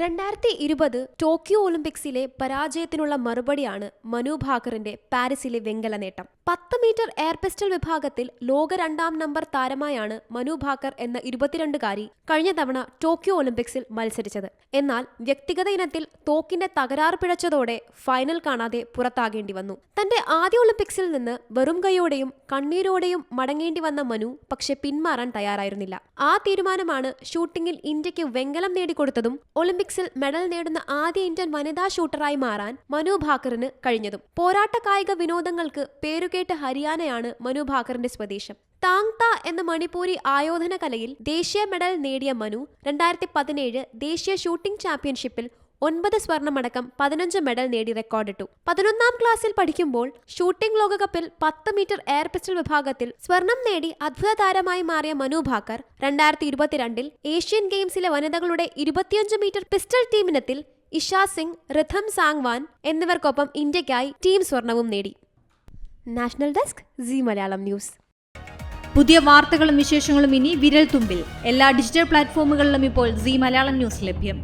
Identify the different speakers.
Speaker 1: രണ്ടായിരത്തി ഇരുപത് ടോക്കിയോ ഒളിമ്പിക്സിലെ പരാജയത്തിനുള്ള മറുപടിയാണ് മനു ഭാക്കറിന്റെ പാരീസിലെ വെങ്കല നേട്ടം. പത്ത് മീറ്റർ എയർ പിസ്റ്റൾ വിഭാഗത്തിൽ ലോക രണ്ടാം നമ്പർ താരമായാണ് മനു ഭാക്കർ എന്ന ഇരുപത്തിരണ്ടുകാരി കഴിഞ്ഞ തവണ ടോക്കിയോ ഒളിമ്പിക്സിൽ മത്സരിച്ചത്. എന്നാൽ വ്യക്തിഗത ഇനത്തിൽ തോക്കിന്റെ തകരാറ് പിഴച്ചതോടെ ഫൈനൽ കാണാതെ പുറത്താകേണ്ടി വന്നു. തന്റെ ആദ്യ ഒളിമ്പിക്സിൽ നിന്ന് വെറും കൈയോടെയും കണ്ണീരോടെയും മടങ്ങേണ്ടി വന്ന മനു പക്ഷെ പിന്മാറാൻ തയ്യാറായിരുന്നില്ല. ആ തീരുമാനമാണ് ഷൂട്ടിംഗിൽ ഇന്ത്യയ്ക്ക് വെങ്കലം നേടിക്കൊടുത്തതും ഒളിമ്പിക്സിൽ മെഡൽ നേടുന്ന ആദ്യ ഇന്ത്യൻ വനിതാ ഷൂട്ടറായി മാറാൻ മനു ഭാക്കറിന് കഴിഞ്ഞതും. പോരാട്ട കായിക വിനോദങ്ങൾക്ക് പേരുകേട്ട ഹരിയാനയാണ് മനു ഭാക്കറിന്റെ സ്വദേശം. താങ് ത എന്ന മണിപ്പൂരി ആയോധന കലയിൽ ദേശീയ മെഡൽ നേടിയ മനു രണ്ടായിരത്തി പതിനേഴ് ദേശീയ ഷൂട്ടിംഗ് ചാമ്പ്യൻഷിപ്പിൽ ഒൻപത് സ്വർണമടക്കം പതിനഞ്ച് മെഡൽ നേടി റെക്കോർഡിട്ടു. പതിനൊന്നാം ക്ലാസ്സിൽ പഠിക്കുമ്പോൾ ഷൂട്ടിംഗ് ലോകകപ്പിൽ പത്ത് മീറ്റർ എയർ പിസ്റ്റൾ വിഭാഗത്തിൽ സ്വർണം നേടി അദ്ഭുത താരമായി മാറിയ മനു ഭാക്കർ രണ്ടായിരത്തി ഇരുപത്തിരണ്ടിൽ ഏഷ്യൻ ഗെയിംസിലെ വനിതകളുടെ ഇരുപത്തിയഞ്ച് മീറ്റർ പിസ്റ്റൾ ടീമിനത്തിൽ ഇഷാ സിംഗ് റിഥം സാങ്വാൻ എന്നിവർക്കൊപ്പം ഇന്ത്യയ്ക്കായി ടീം സ്വർണവും നേടി. National desk Zee Malayalam news.
Speaker 2: പുതിയ വാർത്തകളും വിശേഷങ്ങളും ഇനി വിരൽ തുമ്പിൽ എല്ലാ ഡിജിറ്റൽ പ്ലാറ്റ്ഫോമുകളിലും ഇപ്പോൾ സി മലയാളം ന്യൂസ് ലഭ്യം.